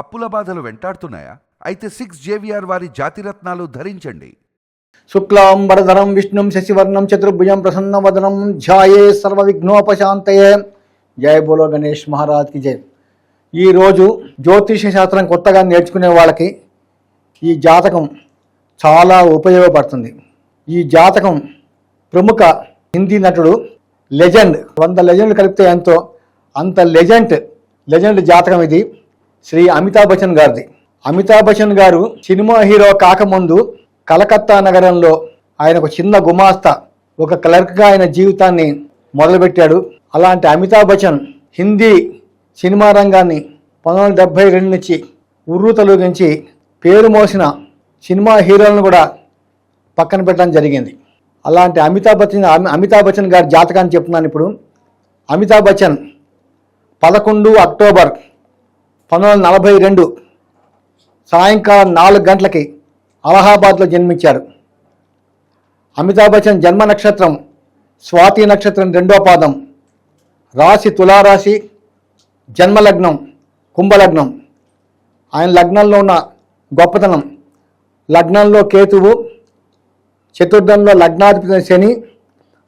అప్పుల బాధలు వెంటాడుతున్నాయా? అయితే సిక్స్ జేవిఆర్ వారి జాతిరత్నాలు ధరించండి. శుక్లాంబరధరం విష్ణుం శశివర్ణం చతుర్భుజం ప్రసన్నవదనం ధ్యాయే సర్వ విఘ్నోపశాంతయే జయ బోలో గణేష్ మహారాజ్కి జయ ఈరోజు జ్యోతిష శాస్త్రం కొత్తగా నేర్చుకునే వాళ్ళకి ఈ జాతకం చాలా ఉపయోగపడుతుంది. ఈ జాతకం ప్రముఖ హిందీ నటుడు లెజెండ్ వంద లెజెండ్ కలిపితే ఎంతో అంత లెజెండ్ లెజెండ్ జాతకం ఇది. శ్రీ అమితాబ్ బచ్చన్ గారిది. అమితాబ్ బచ్చన్ గారు సినిమా హీరో కాకముందు కలకత్తా నగరంలో ఆయన ఒక చిన్న గుమాస్తా ఒక క్లర్క్గా ఆయన జీవితాన్ని మొదలుపెట్టాడు. అలాంటి అమితాబ్ బచ్చన్ హిందీ సినిమా రంగాన్ని పంతొమ్మిది వందల డెబ్బై రెండు నుంచి ఉర్రు తొలగించి పేరు మోసిన సినిమా హీరోలను కూడా పక్కన పెట్టడం జరిగింది. అలాంటి అమితాబ్ బచ్చన్ అమితాబ్ బచ్చన్ గారి జాతకాన్ని చెప్తున్నాను ఇప్పుడు. అమితాబ్ బచ్చన్ పదకొండు అక్టోబర్ పంతొమ్మిది వందల నలభై రెండు సాయంకాలం నాలుగు గంటలకి అలహాబాద్లో జన్మించాడు. అమితాబ్ బచ్చన్ జన్మ నక్షత్రం స్వాతి నక్షత్రం రెండో పాదం రాశి తులారాశి జన్మలగ్నం కుంభలగ్నం. ఆయన లగ్నంలో ఉన్న గొప్పతనం లగ్నంలో కేతువు చతుర్థంలో లగ్నాధిపతి శని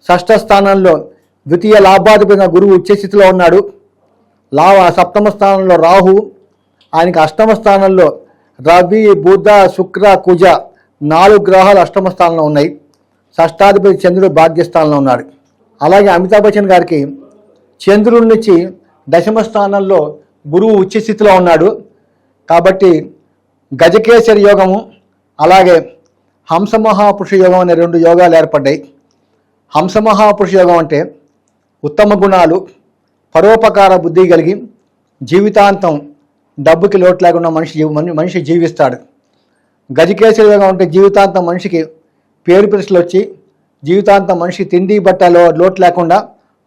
షష్ఠ స్థానంలో ద్వితీయ లాభాధిపతి గురువు ఉచ్చస్థితిలో ఉన్నాడు. లావ సప్తమ స్థానంలో రాహు ఆయనకి అష్టమ స్థానంలో రవి బుధ శుక్ర కుజ నాలుగు గ్రహాలు అష్టమ స్థానంలో ఉన్నాయి. షష్టాధిపతి చంద్రుడు భాగ్యస్థానంలో ఉన్నాడు. అలాగే అమితాబ్ బచ్చన్ గారికి చంద్రుడి నుంచి దశమ స్థానంలో గురువు ఉచ్చస్థితిలో ఉన్నాడు. కాబట్టి గజకేసరి యోగము అలాగే హంసమహాపురుష యోగం అనే రెండు యోగాలు ఏర్పడ్డాయి. హంసమహాపురుష యోగం అంటే ఉత్తమ గుణాలు పరోపకార బుద్ధి కలిగి జీవితాంతం డబ్బుకి లోటు లేకుండా మనిషి జీవి మనిషి జీవిస్తాడు. గజకేసరిగా ఉంటే జీవితాంతం మనిషికి పేరు ప్రశ్నలు వచ్చి జీవితాంతం మనిషి తిండి బట్టలో లోటు లేకుండా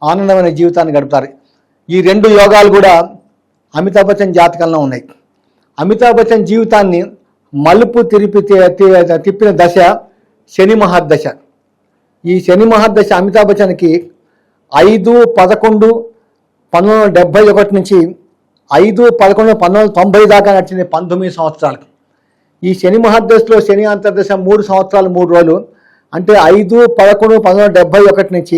ఆనందమైన జీవితాన్ని గడుపుతారు. ఈ రెండు యోగాలు కూడా అమితాబ్ బచ్చన్ జాతకంలో ఉన్నాయి. అమితాబ్ బచ్చన్ జీవితాన్ని మలుపు తిరిపి తిప్పిన దశ శని మహాదశ ఈ శని మహాదశ అమితాబ్ బచ్చన్కి ఐదు పదకొండు పంతొమ్మిది వందల డెబ్బై ఒకటి నుంచి ఐదు పదకొండు పంతొమ్మిది తొంభై దాకా నడిచింది పంతొమ్మిది సంవత్సరాలు ఈ శని మహాదశలో శని అంతర్దశ మూడు సంవత్సరాలు మూడు రోజులు. అంటే ఐదు పదకొండు పంతొమ్మిది డెబ్బై ఒకటి నుంచి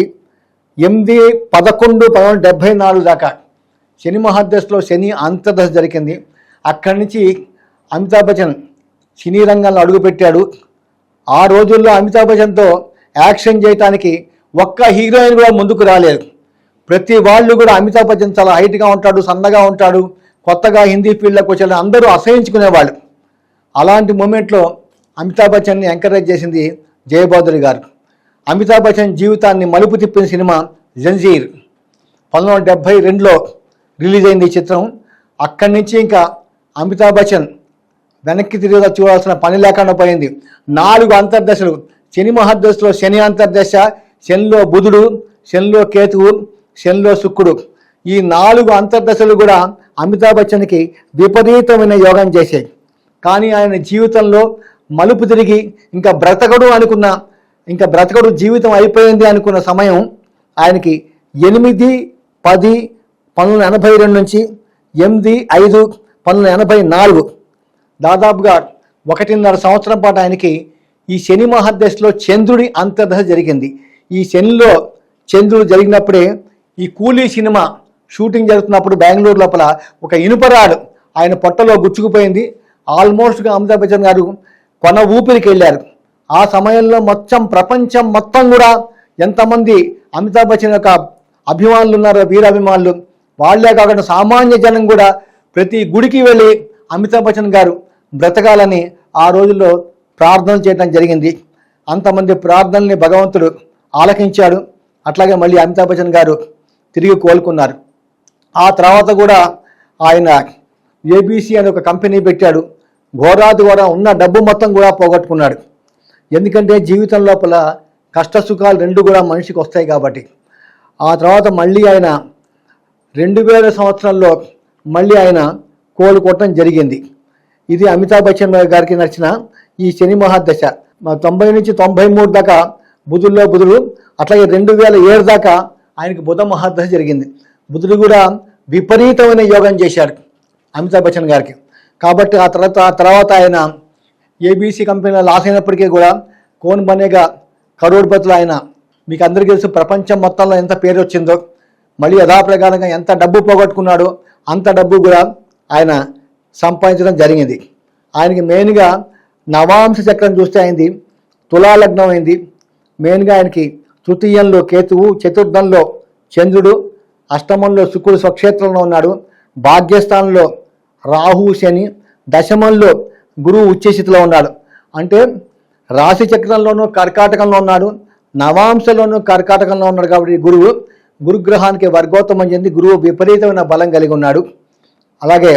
ఎనిమిది పదకొండు పంతొమ్మిది డెబ్బై నాలుగు దాకా శని మహాదశలో శని అంతర్దశ జరిగింది. అక్కడి నుంచి అమితాబ్ బచ్చన్ సినీ రంగంలో అడుగుపెట్టాడు. ఆ రోజుల్లో అమితాబ్ బచ్చన్తో యాక్షన్ చేయటానికి ఒక్క హీరోయిన్ కూడా ముందుకు రాలేదు. ప్రతి వాళ్ళు కూడా అమితాబ్ బచ్చన్ చాలా హైట్గా ఉంటాడు సన్నగా ఉంటాడు. కొత్తగా హిందీ ఫీల్డ్లోకి వచ్చాడు అందరూ అసహించుకునేవాళ్ళు. అలాంటి మూమెంట్లో అమితాబ్ బచ్చన్ని ఎంకరేజ్ చేసింది జయబాదురి గారు. అమితాబ్ బచ్చన్ జీవితాన్ని మలుపు తిప్పిన సినిమా జంజీర్. పంతొమ్మిది వందల డెబ్భై రెండులో రిలీజ్ అయింది ఈ చిత్రం. అక్కడి నుంచి ఇంకా అమితాబ్ బచ్చన్ వెనక్కి తిరిగి చూడాల్సిన పని లేకుండా పోయింది. నాలుగు అంతర్దశలు శని మహర్దశలో శని అంతర్దశ శనిలో బుధుడు శనిలో కేతువు శనిలో శుక్రుడు. ఈ నాలుగు అంతర్దశలు కూడా అమితాబ్ బచ్చన్కి విపరీతమైన యోగం చేశాయి. కానీ ఆయన జీవితంలో మలుపు తిరిగి ఇంకా బ్రతకడు అనుకున్న ఇంకా బ్రతకడు జీవితం అయిపోయింది అనుకున్న సమయం ఆయనకి ఎనిమిది పది పంతొమ్మిది ఎనభై రెండు నుంచి ఎనిమిది ఐదు పంతొమ్మిది ఎనభై నాలుగు. దాదాపుగా ఒకటిన్నర సంవత్సరం పాటు ఆయనకి ఈ శని మహాదశలో చంద్రుడి అంతర్దశ జరిగింది. ఈ శనిలో చంద్రుడు జరిగినప్పుడే ఈ కూలీ సినిమా షూటింగ్ జరుగుతున్నప్పుడు బెంగళూరు లోపల ఒక ఇనుపరాడు ఆయన పొట్టలో గుచ్చుకుపోయింది. ఆల్మోస్ట్గా అమితాబ్ బచ్చన్ గారు కొన ఊపిరికి వెళ్ళారు. ఆ సమయంలో మొత్తం ప్రపంచం మొత్తం కూడా ఎంతమంది అమితాబ్ బచ్చన్ యొక్క అభిమానులు ఉన్నారో వీరాభిమానులు వాళ్ళే కాకుండా సామాన్య జనం కూడా ప్రతి గుడికి వెళ్ళి అమితాబ్ బచ్చన్ గారు బ్రతకాలని ఆ రోజుల్లో ప్రార్థన చేయడం జరిగింది. అంతమంది ప్రార్థనల్ని భగవంతుడు ఆలకించాడు. అట్లాగే మళ్ళీ అమితాబ్ బచ్చన్ గారు తిరిగి కోలుకున్నారు. ఆ తర్వాత కూడా ఆయన ఏబీసీ అనే ఒక కంపెనీ పెట్టాడు. ఘోరాది ద్వారా ఉన్న డబ్బు మొత్తం కూడా పోగొట్టుకున్నాడు. ఎందుకంటే జీవితం లోపల కష్ట సుఖాలు రెండు కూడా మనిషికి వస్తాయి కాబట్టి. ఆ తర్వాత మళ్ళీ ఆయన రెండు వేల సంవత్సరంలో మళ్ళీ ఆయన కోలుకోవటం జరిగింది. ఇది అమితాబ్ బచ్చన్ గారికి నచ్చిన ఈ శని మహాదశ. తొంభై నుంచి తొంభై మూడు దాకా బుధుల్లో బుధుడు అట్లాగే రెండు వేల ఏడు దాకా ఆయనకి బుధ మహాదశ జరిగింది. బుధుడు కూడా విపరీతమైన యోగం చేశాడు అమితాబ్ బచ్చన్ గారికి. కాబట్టి ఆ తర్వాత ఆ తర్వాత ఆయన ఏబీసీ కంపెనీలో లాస్ అయినప్పటికీ కూడా కోన్ బనేగా కరోడ్పతులు ఆయన మీకు అందరికీ తెలుసు ప్రపంచం మొత్తంలో ఎంత పేరు వచ్చిందో మళ్ళీ యథాప్రకారంగా ఎంత డబ్బు పోగొట్టుకున్నాడో అంత డబ్బు కూడా ఆయన సంపాదించడం జరిగింది. ఆయనకి మెయిన్గా నవాంశ చక్రం చూస్తే అయింది తులాలగ్నం అయింది. మెయిన్గా ఆయనకి తృతీయంలో కేతువు చతుర్థంలో చంద్రుడు అష్టమంలో శుక్రుడు స్వక్షేత్రంలో ఉన్నాడు. భాగ్యస్థానంలో రాహు శని దశమంలో గురువు ఉచ్చేసితిలో ఉన్నాడు. అంటే రాశి చక్రంలోనూ కర్కాటకంలో ఉన్నాడు. నవాంశలోనూ కర్కాటకంలో ఉన్నాడు కాబట్టి గురువు గురుగ్రహానికి వర్గోత్తమం చెంది గురువు విపరీతమైన బలం కలిగి ఉన్నాడు. అలాగే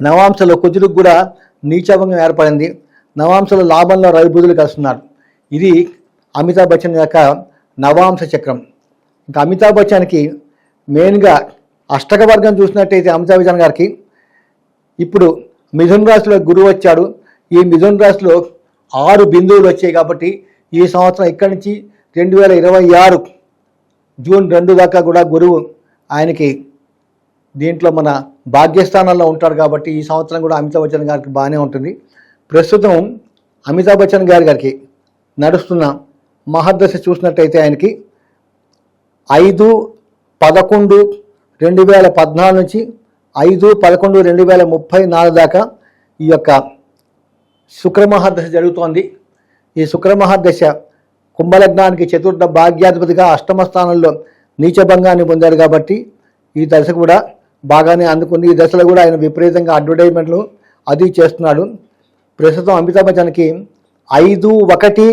నవాంశలో కుజుడికి కూడా నీచభంగం ఏర్పడింది. నవాంశలో లాభంలో రవిబుధులు కలుస్తున్నారు ఇది అమితాబ్ బచ్చన్ యొక్క నవాంశ చక్రం. ఇంకా అమితాబ్ బచ్చన్కి మెయిన్గా అష్టక వర్గం చూసినట్టయితే అమితాబ్ బచ్చన్ గారికి ఇప్పుడు మిథున్ రాశిలో గురువు వచ్చాడు. ఈ మిథున్ రాశిలో ఆరు బిందువులు వచ్చాయి కాబట్టి ఈ సంవత్సరం ఇక్కడి నుంచి రెండు వేల ఇరవై ఆరు జూన్ రెండు దాకా కూడా గురువు ఆయనకి దీంట్లో మన భాగ్యస్థానంలో ఉంటాడు కాబట్టి ఈ సంవత్సరం కూడా అమితాబ్ బచ్చన్ గారికి బాగానే ఉంటుంది. ప్రస్తుతం అమితాబ్ బచ్చన్ గారి గారికి నడుస్తున్న మహర్దశ చూసినట్టయితే ఆయనకి ఐదు పదకొండు రెండు వేల పద్నాలుగు నుంచి ఐదు పదకొండు రెండు వేల ముప్పై నాలుగు దాకా ఈ యొక్క శుక్రమహర్దశ జరుగుతోంది. ఈ శుక్రమహర్దశ కుంభలగ్నానికి చతుర్థ భాగ్యాధిపతిగా అష్టమ స్థానంలో నీచభంగాన్ని పొందారు కాబట్టి ఈ దశ కూడా బాగానే అందుకుంది. ఈ దశలో కూడా ఆయన విపరీతంగా అడ్వర్టైజ్మెంట్లు అది చేస్తున్నాడు. ప్రస్తుతం అమితాబ్ బచ్చన్కి ఐదు ఒకటి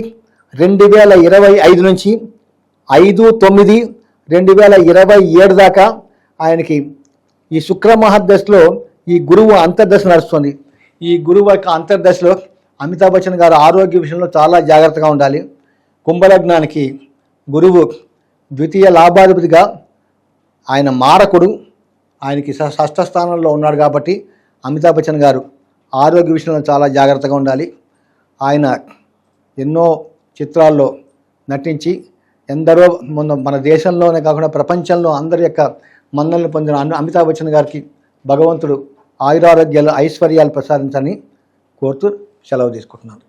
రెండు వేల ఇరవై ఐదు నుంచి ఐదు తొమ్మిది రెండు వేల ఇరవై ఏడు దాకా ఆయనకి ఈ శుక్ర మహాదశలో ఈ గురువు అంతర్దశ నడుస్తుంది. ఈ గురువు యొక్క అంతర్దశలో అమితాబ్ బచ్చన్ గారు ఆరోగ్య విషయంలో చాలా జాగ్రత్తగా ఉండాలి. కుంభలగ్నానికి గురువు ద్వితీయ లాభాధిపతిగా ఆయన మారకుడు. ఆయనకి షష్ట షష్ఠ స్థానంలో ఉన్నాడు కాబట్టి అమితాబ్ బచ్చన్ గారు ఆరోగ్య విషయంలో చాలా జాగ్రత్తగా ఉండాలి. ఆయన ఎన్నో చిత్రాల్లో నటించి ఎందరో మన మన దేశంలోనే కాకుండా ప్రపంచంలో అందరి యొక్క మన్నలను పొందిన అమితాబ్ బచ్చన్ గారికి భగవంతుడు ఆయురారోగ్యాలు ఐశ్వర్యాలు ప్రసాదించని కోరుతూ సెలవు తీసుకుంటున్నాను.